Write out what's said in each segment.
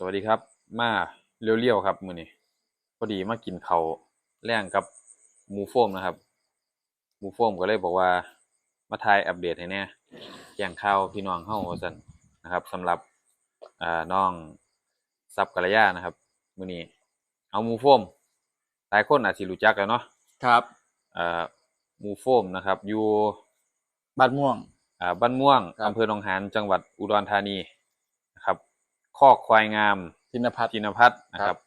สวัสดีครับ มาเรียวๆครับ มื้อนี้พอดีมากินข้าวแรงกับหมูโฟมนะครับหมูโฟมก็เลยบอกว่ามาทายอัปเดตให้แหน่แจ้งข่าวพี่น้องเฮาว่าซั่นนะครับสำหรับอ่าน้องซับกัลยานะครับ มื้อนี้เอาหมูโฟมหลายคนอาจสิรู้จักแล้วเนาะครับอ่าหมูโฟมนะครับ อยู่บัตรม่วงอ่าบ้านม่วงครับอำเภอหนองหานจังหวัดอุดรธานีนะครับ คอกควายงามธินพัฒน์ จินพัฒน์นะคครัรับบ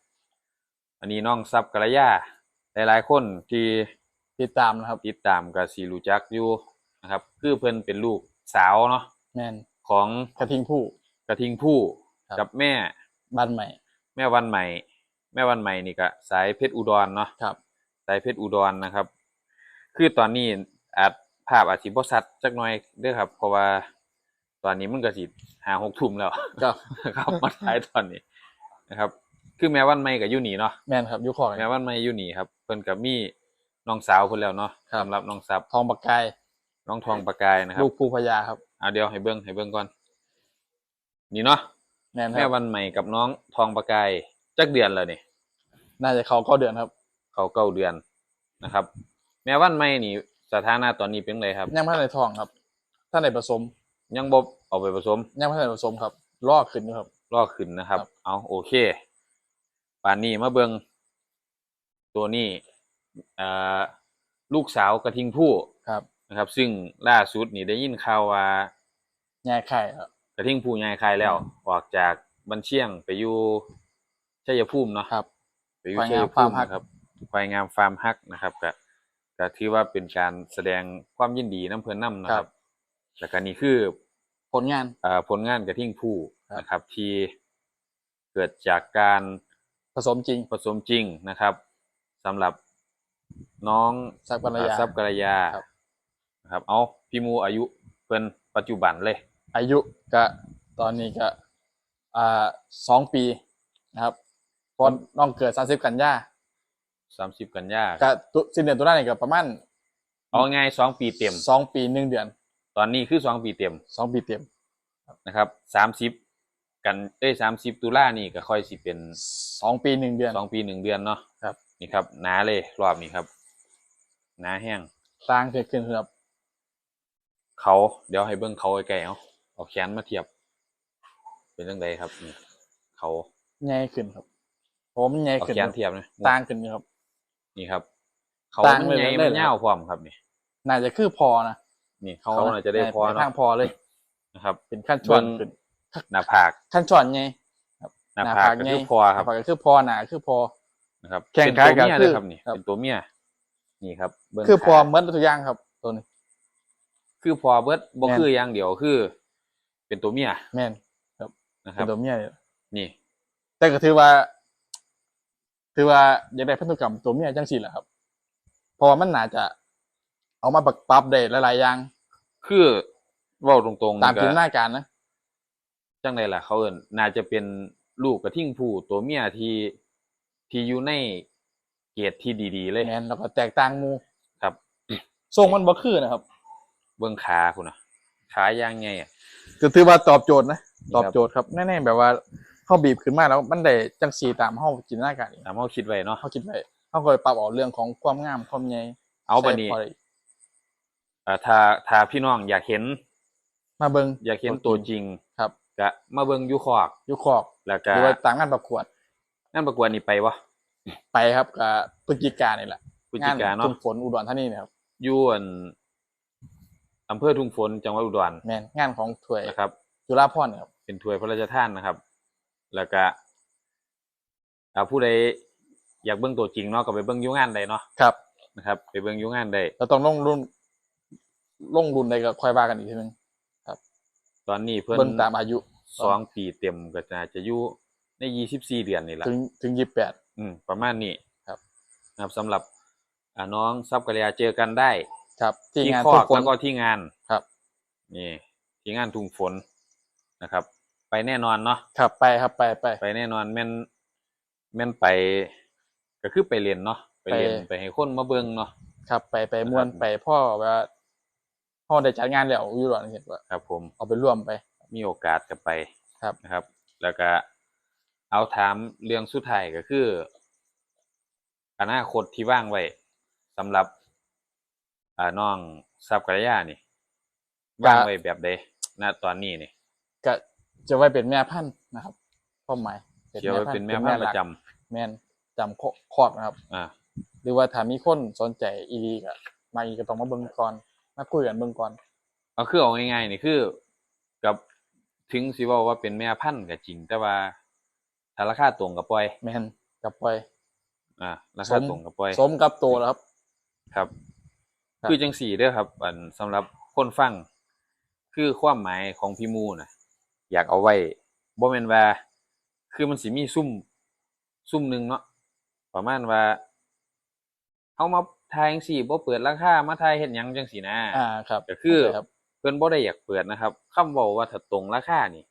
อันนี้น้องซับกระยาหลายๆคนที่ติดตามนะครับ ติดตามกับสีรู้จักอยู่นะครับ คือเพิ่นเป็นลูกสาวเนาะแมนของกระทิงผู้กระทิงผู้ครับ กับแม่บ้านใหม่ แม่วันใหม่ แม่วันใหม่นี่ก็สายเพชรอุดรเนาะครับ สายเพชรอุดรนะครับ คือตอนนี้อาจภาพอาจสิบ่ชัดจักหน่อยเด้อครับ เพราะว่า ตอนนี้มันก็สิหาหกทุ่มแล้วครับครับมาท้ายตอนนี้นะครับ คือแม่วันใหม่กับยูนี่เนาะแมนครับอยุคอแม่วันใหม่ยูนี่ครับเพิ่นกับมีน้องสาวเพิ่นแล้วเนาะครับสำหรับน้องซับทองปากกายน้องทองประกายนะครับลูกภูพญาครับเอาเดี๋ยวให้เบิ่งให้เบิ่งก่อน นี่เนาะแมนคแม่รับวันใหม่กับน้องทองประกายจักเดือนแล้วนี่น่าจะเขาเก้าเดือนครับ เขาเก้าเดือนนะครับ แม่วันใหม่นี่สถานะตอนนี้เป็นไงครับยังไม่ทันในทองครับท่านในผสม ยังบ่เอาไปผสมยังไม่ทันในผสมครับลอกขึ้นอยู่ครับรอขึ้นนะครับ ครับ เอาโอเคป่านนี้มาเบิงตัวนี้อ่าลูกสาวกระทิงผู้ครับนะครับ ซึ่งล่าสุดนี่ได้ยินข่าวว่าแง่ไข่ครับ กระทิงผู้ยายคายแล้วอืมออกจากบันเชียงไปอยู่ชัยภูมิเนาะครับไปอยู่ควายชังายมภูมิฟาร์มฮักนะครับควายงามฟาร์มฮักนะครับก็ก็ถือว่าเป็นการแสดงความยินดีน้ำเพลินน้ำนะครับ แล้วก็นี่คือผลงานอ่าผลงานกระทิงผู้ครับนะครับ ที่เกิดจากการผสมจริงผสมจริงนะครับสำหรับน้องซับกัลยาซับกระยาครับ นะครับ เอาพี่มูอายุเพิ่นปัจจุบันเลย อายุก็ตอนนี้ก็อ่าสองปีนะครับเพราะน้องเกิดสามสิบกันยาสามสิบกันยาก็ตุสิ้นเดือนตุลาเนี่ยก็ประมาณเอาง่ายสองปีเต็มสองปีหนึ่งเดือนต อนนี้คือสองปีเต็มสองปีเต็มนะครับสามสิบกันเอ้ยสามสิบตุลานี่ก็ค่อยสิเป็นสองปีหนึ่งเดือนสองปีหนึ่งเดือนเนาะครับนี่ครับหนาเลยรอบนี้ครับหนาแห้งสร้างเกิดขึ้นครับ เขาเดี๋ยวให้เบิ้งเขาไกลๆเอาเอาแขนมาเทียบ เป็นเรื่องใดครับนี่เขาใหญ่ขึ้นครับผมนใหญ่เอาขึ้นแขคนรับเทียบนะต่างขึ้นอยู่ครับ นี่ครับ เขาต่างมันเลยใหญ่เลยมันเหรอยาวพร้อมครับนี่น่าจะคือพอนะ นี่เขาน่าจะได้พอในทางเนาะพอเลยนะครับ เป็นขั้นช้อนเบิ่งขึ้นหน้าผากขั้นช้อนไงหน้าผากก็ไงคือพอครับหน้าผากก็คือพอหนาคือพอนะครับแข้งเป็นขาตัวก็เมียคืเลยอครับนี่ครับเป็นตัวเมียนี่ครับเบิ่งคือพอขาเหมือนตัวอย่างครับตัวนี้คือพอเบิดบ่แม่นคืออย่างเดียวคือ เป็นตัวเมียแม่นนะคเป็รับนตัวเมียเลยนี่ แต่ก็ถือว่า ถือว่าอยากได้พันธุกรรมตัวเมียจังสี่แหละครับเพราะว่ามันน่าจะ เอามาปรับปรับได้หลายๆอย่าง คือเว้าตรงๆตามก็จินตนาการนะจังไดล่ะเขาเอิ้นน่าจะเป็นลูกกระทิ่งผู้ตัวเมียที่ที่อยู่ในเกรดที่ดีๆ เลยแม่นแล้วก็แตกต่างหมูครับทรงมันบ่คือนะครับ เบิ่งขาคุณน่ะขาย่างไงอะก็ถือว่าตอบโจทย์นะนี่ตครับอบโจทย์ครับแน่ๆแบบว่าเขาบีบขึ้นมาแล้วมันได้จังสีตามเฮาจินตนาการเองตามเขาคิดไว้เนาะเขาคิดไว้เขาก็เลยปรับเอาเรื่องของความงามความใหญ่เอาบัดนี้ใส่พ อได้เอ่อถ้าถ้าพี่น้องอยากเห็น มาเบิ่งอยากเห็นตัวจริงครับ ก็มาเบิ่งอยู่คอกยุคคอกแล้วหก็รือว่าต่างงานประกวดงานประกวดนี่ไปวะไปครับกับพฤศจิกานี่แหละพฤศจิกาเนาะ ทุ่งฝนอุดรธานีนะครับอยู่อันอำเภอทุ่งฝนจังหวัดอุดรแม่นงานของถวยนะครับ จุฬาภรณ์ครับ เป็นถ้วยพระราชทานนะครับ แล้วก็อ่าผู้ใดอยากเบิ่งตัวจริงเนาะก็ไปเบิ่งอยู่งานใดเนาะครับนะครับ ไปเบิ่งอยู่งานใดเราต้องลงรุ่น ลงรุ่นใดก็ค่อยว่ากันอีกทีนึงตอนนี้เพิ่นเบิ่งตามอายุ สองปีเต็มก็น่าจะอยู่ในยี่สิบสี่เดือนนี่แหละ ถึงถึงยี่สิบแปด อืม ประมาณนี้ครับ นะครับสำหรับอ่าน้องซับกะเลียเจอกันได้ ครับ ที่ที่งานคอทุ่กงฝนแล้วก็ที่งานครับ นี่ ที่งานทุ่งฝนนะครับ ไปแน่นอนเนาะครับไปครับไปไป ไปแน่นอนแม่นแม่นไป ก็คือไปเรียนเนาะไปเรียนไป ไปให้คนมาเบิ่งเนาะ ครับไปไปม่วนครับไปพ่อว่า พ่อได้จัดงานแล้วอยู่หรอเห็นว่าครับผมเอาไปร่วมไป มีโอกาสก็ไปครับนะครับ แล้วก็เอาถามเรื่องสุดท้ายก็คือ อนาคตที่ว่างไว้สำหรับอ่าน้องซับกัลยานี่ว่างไว้แบบใดณตอนนี้นี่ก็จะไว้เป็นแม่พันธุ์นะครับความหมายเชียวไว้เป็นแม่พันธุ์ประจำแม่นจำครอบนะครับ อ่า หรือว่าถ้ามีคนสนใจอีดีก็มาอีกก็ต้องมาเบิ่งก่อน มาคุยกันเบิ่งก่อนเอาคือเอาง่ายๆนี่คือ กับถึงสิเว่าว่าเป็นแม่พันธุ์ก็จริง แต่ว่าถ้าราคาตรงกับปล่อย แม่นกับปล่อยอ่าราคาตรงกับปล่อย สมกับโตวแล้วครับ ครับ ครับ คือจังสี่เด้อครับ อันสำหรับคนฟัง คือความหมายของพี่มูนะอยากเอาไว้บ่แม่นว่า คือมันสิมีซุ่ม ซุ่มหนึงเนาะประมาณว่าเฮามา ทายจังสี่บ่เปิดราคามาทายเฮ็ดหยังจังสี่นะอ่าครับก็คือเข้าใจครับเพิ่นบ่ได้อยากเปิดนะครับคำเว้าว่าถ้าตรงราคานี่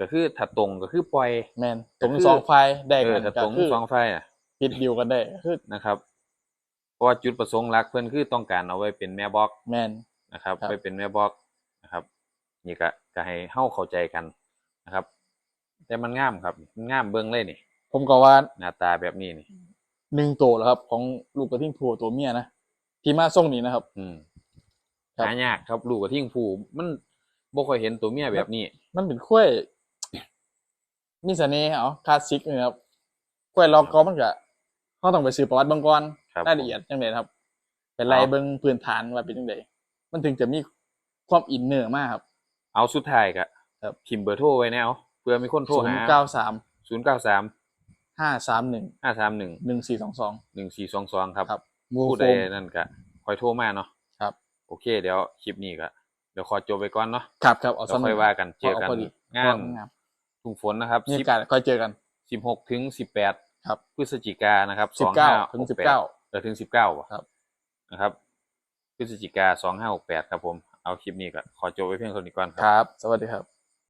ก็คือถ้าตรงก็คือปล่อยแม่นตรงก็คือสองฝ่ายได้เอกัอนถ้าก็ตรงคือสองฝ่ายอะปิดดิวกันได้ก็คือนะครับเพราะว่าจุดประสงค์หลักเพิ่นคือต้องการเอาไว้เป็นแม่บล็อกแม่นนะครับครับไว้เป็นแม่บล็อกนะครับ นี่ก็ก็ให้เฮาเข้าใจกันนะครับ แต่มันงามครับมันงามเบิ่งเลยนี่ ผมก็ว่าหน้าตาแบบนี้นี่ หนึ่งตัวแล้วครับ ของลูกกระทิงผัวตัวเมียนะที่มาส่งนี้นะครับ อืมครับ หายากครับลูกกระทิงผู้มันบ่ค่อยเห็นตัวเมียแบบนี้ มันเป็นกล้วย มีเสน่ห์เอาคลาสสิกเลยครับกล้วยลอกกอมันก็เขาต้องไปซื้อประวัติเบิ่งก่อนครับรายละเอียดจังไดนะครับ เป็นไล่เอา เบิ่งพื้นฐานว่าเป็นจังไดมันถึงจะมีความอินเนอร์มากครับ เอาสุดท้ายก็ครับ พิมพ์เบอร์โทรไว้แนวเพื่อมีคนโทรศูนหาย์เก้าสาม093 ห้าสามหนึ่ง531หนึ่งสี่สองสอง1422ครับครับมูผู้โฟใดมนั่นก็คอยโทรมาเนาะครับ โอเค เดี๋ยวคลิปนี้ก็เดี๋ยวขอจบไปก่อนเนาะครับครับเอาแล้วค่อยว่ากันเจอกันพดีงานงานทุ่งฝนนะครับมีโอกาสค่อยเจอกันสิบหกถึงสิบแปดครับพฤศจิกานะครับสิบเก้า2568ถึงสิบเก้าเออถึงสิบเก้าครับนะครับพฤศจิกาสองห้าหกแปดครับผมเอาคลิปนี้ก็ขอจบไว้เพียงเท่านี้ก่อนคครับรับ สวัสดีครับ